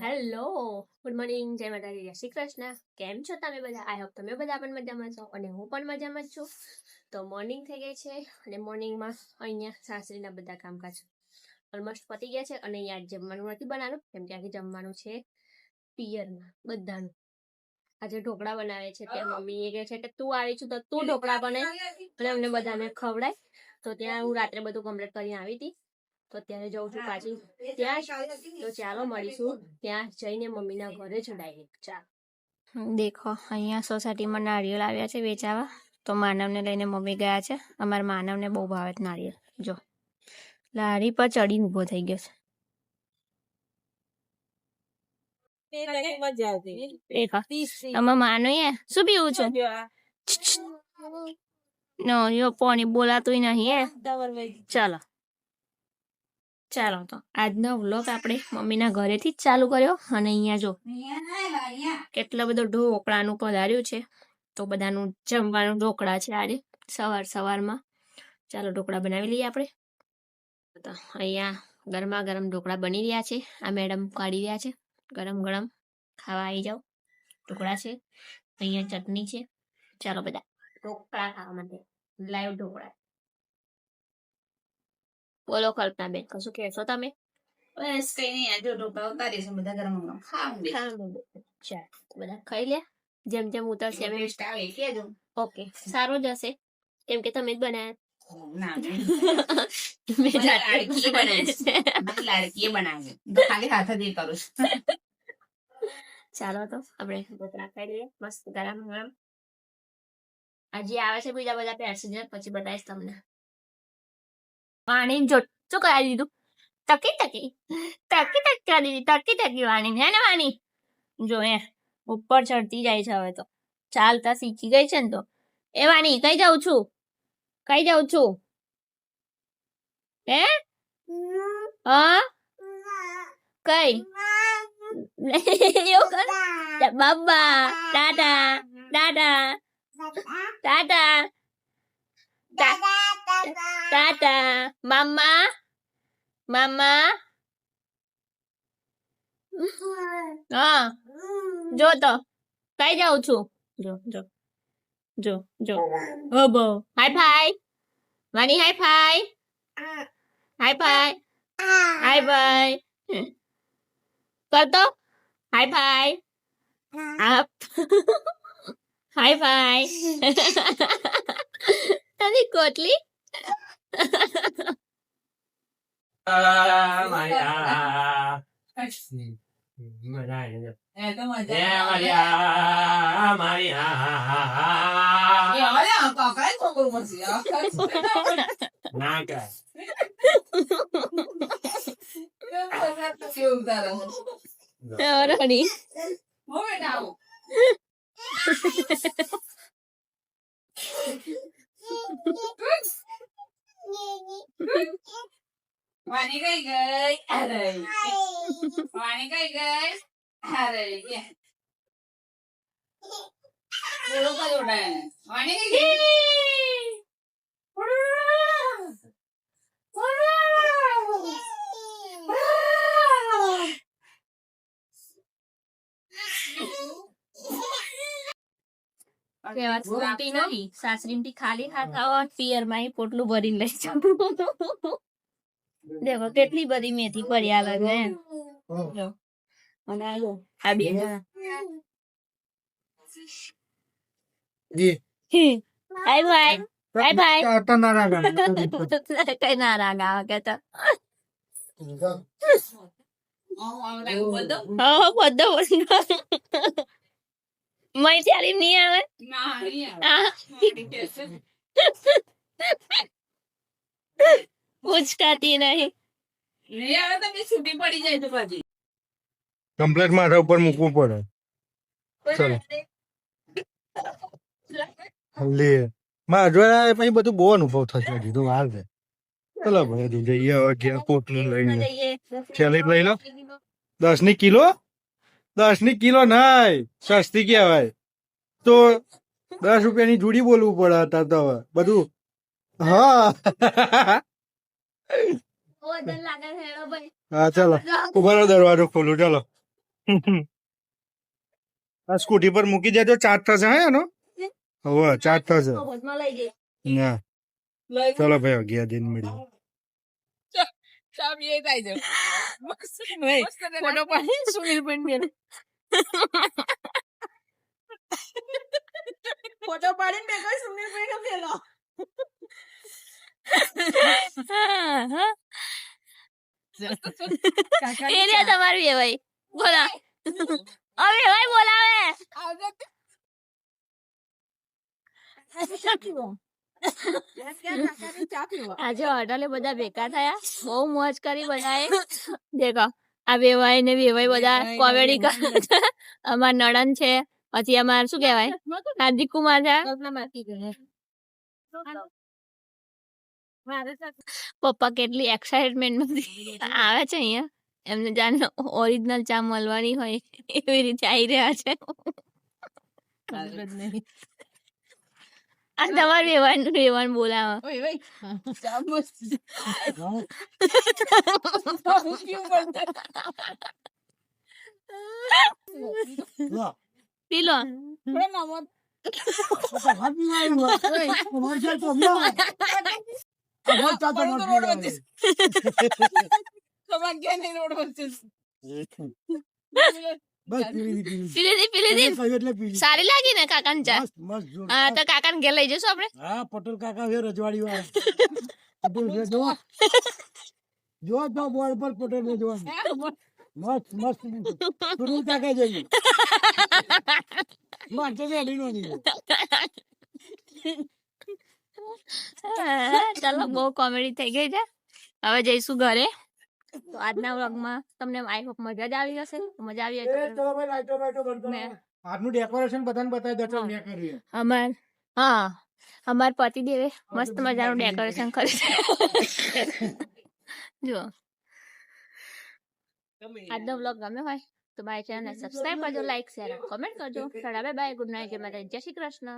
Hello, good morning, જય માતાજી, જય શ્રી કૃષ્ણ. કેમ છો તમે બધા? આઈ હોપ તમે બધા પણ મજામાં છો અને હું પણ મજામાં છું. તો મોર્નિંગ થઈ ગઈ છે અને મોર્નિંગમાં અહીંયા સાસરીના બધા કામકાજ ઓલમોસ્ટ પતી ગયા છે અને અહીંયા જમવાનું નથી બનાવવાનું, કેમ કે આજે જમવાનું છે પિયરમાં બધાનું. આજે ઢોકળા બનાવે છે, ત્યાં મમ્મી એ કહે છે કે તું આવી છું તો તું ઢોકળા બને. અને અમને બધાને ખવડાય. તો ત્યાં હું રાત્રે બધું કમ્પ્લીટ કરીને આવી હતી. તો અત્યારે જઉં છું પાછી. ત્યાં તો ચાલો મળીશું. ત્યાં જઈને મમ્મીના ઘરે જ ડાયરેક્ટ. ચાલો. દેખો અહીંયા સોસાયટીમાં નારિયેળ આવ્યા છે વેચાવા. તો માનવને લઈને મમ્મી ગયા છે. અમારા માનવને બહુ ભાવે છે નારિયેળ જો લારી પર ચડીને ઊભો થઈ ગયો છે. આમાં માનો એ શું પીવું છું? નો યો પાણી બોલાતું નહીં હે? ચાલો. ચાલો તો આજનો વ્લોગ આપણે મમ્મીના ઘરેથી જ ચાલુ કર્યો અને અહીંયા જો કેટલો બધો ઢોકળાનું પધાર્યું છે. તો બધાનું જમવાનું ઢોકળા છે આજે સવાર સવારમાં. ચાલો ઢોકળા બનાવી લઈએ આપણે. તો અહીંયા ગરમા ગરમ ઢોકળા બની રહ્યા છે. આ મેડમ કાઢી રહ્યા છે. ગરમ ગરમ ખાવા આવી જાઓ. ઢોકળા છે અહીંયા ચટણી છે. ચાલો બધા ઢોકળા ખાવા માટે લાઈવ ઢોકળા. બોલો કલ્પના બેન કશું કહેશો તમે બસ કઈ નહીં આ જો ઢોકળા ઉતારીશું બધા ગરમ ગરમ ખાવું. ચાલ બધા ખાઈ લે જેમ જેમ ઉતરશે એમ ટેસ્ટ આવે એ કહેજો ઓકે સારું જ હશે કેમ કે તમે જ બનાવ્યા છે. છું ચાલો તો આપણે ઢોકળા ખાઈ લઈએ મસ્ત ગરમ ગરમ હજી આવે છે બીજા બધા પેસેન્જર પછી બતાવીશ તમને વાણી જો શું કરાવી દીધું ટકી ટકી ટકી ટકી કરી દીધી ટકી ટકી વાણી હે ને વાણી જો એ ઉપર ચડતી જાય છે હવે તો ચાલતા શીખી ગઈ છે ને તો એ વાણી કઈ જાઉં છું કઈ જાઉં છું હે હા કઈ એવું કર બાબા ટાટા ટાટા ટાટા ટાટા મામા મામા હા જો તો કઈ જાઉં છું જો જો જો જો ઓબો હાય ફાય વાણી hi fi hi fi hi fi કરતો હાય ફાય આપ હાય ફાય તારી કોટલી Maria. Maria. એ તો મજા Yeah, આવે. Maria. Maria. એ હવે આ કાકાએ છોકરું મસી આ Naga. કેવું તારે રાણી હો બેટા આવો વાણી કઈ ગઈ? અરે. વાણી કઈ ગઈ? અરે. કે બોલો કયો ડાય વાણી કઈ ગઈ? કહેવાત સ્કૂટી ખાલી હાથ પિયરમાં પોટલું ભરી લઈ જાવ દેખો કેટલી બધી મેથી પડ્યા લાગે એમ. અને આ બે જણા. જી. હી. હાય ભાઈ. હાય ભાઈ. Ata naraga. કઈ ના રાગ આવે કે તો. બધો મય ત્યારે નહીં આવે? ના પૂછકાતી નહીં. નહીં આવે તો બી છૂટી પડી જાય તો પાછી. કમ્પ્લેટ માથા ઉપર મૂકવું પડે. ચલો. લે. માં જોયા પછી બધું બહુ અનુભવ થશે હજી તો વાર છે. ચલો ભાઈ હજુ જઈએ ઘેર પોટલું લઈને. થેલી લઈ લો. દસની કિલો? દસની કિલો નાય સસ્તી કહેવાય. તો દસ રૂપિયાની જોડી બોલવું પડે હતા તો હવે. બધું. હા. હા ચાલો. ઊભા દરવાજો ખોલું ચાલો. આ સ્કૂટી પર મૂકી દેજો ચાર્જ થશે હા એનો? હવે ચાર્જ થશે. ના. ચાલો ભાઈ અગિયાર દિન મળી સબ એ થાય છે ફોટો પાડી સુનિલ બેન ફોટો પાડીને મેં કહ્યું સુનિલ ભાઈ પેલો એ રહ્યા તમારું એ ભાઈ બોલા હવે ભાઈ બોલાવે આવજો. આજે હોટલે બધા ભેગા થયા. બહુ મોજ કરી બધાએ. દેખો આ વેવાય ને વેવાય બધા કોમેડી કરે અમાર નડન છે પછી અમાર શું કહેવાય? હાર્દિક કુમાર છે. પપ્પા કેટલી એક્સાઇટમેન્ટ આવે છે અહીંયા. એમને જાણે ઓરિજિનલ ચા મળવાની હોય એવી રીતે આવી રહ્યા છે. આ તમારું વેવાણ વેવાણ બોલાવો. ઓય ભાઈ ચા મસ્ત છે. પી લો પણ આમાં પણ તો રોડ વચ્ચે તમારે ક્યાં નહીં રોડ વચ્ચે પી લીધી પી લીધી સારી લાગી ને કાકાને ચા? હા તો કાકાને ઘેર લઈ જશું આપણે? હા પટેલ કાકા છે રજવાડી વાળા પટેલ જો. જો તો બોર્ડ પર પટેલ ને જોવાનું મસ્ત મસ્ત. સુનિલ કાકા જઈએ માટે વેડી નો હા, ચાલો બહુ કોમેડી થઈ ગઈ છે. હવે જઈશું ઘરે. તો આજના વ્લોગમાં તમને આઈ હોપ મજા જ આવી હશે. મજા આવી હશે આજનું ડેકોરેશન બધાને બતાવી દો ચાલ મેં કર્યું અમાર હા અમાર પતિદેવે મસ્ત મજાનું ડેકોરેશન કર્યું છે. જુઓ. આજનો વ્લોગ ગમ્યો હોય તો મારી ચેનલને સબસ્ક્રાઇબ કરજો લાઈક શેર કોમેન્ટ કરજો. બાય બાય ગુડ નાઇટ જય માતા જય શ્રી કૃષ્ણ.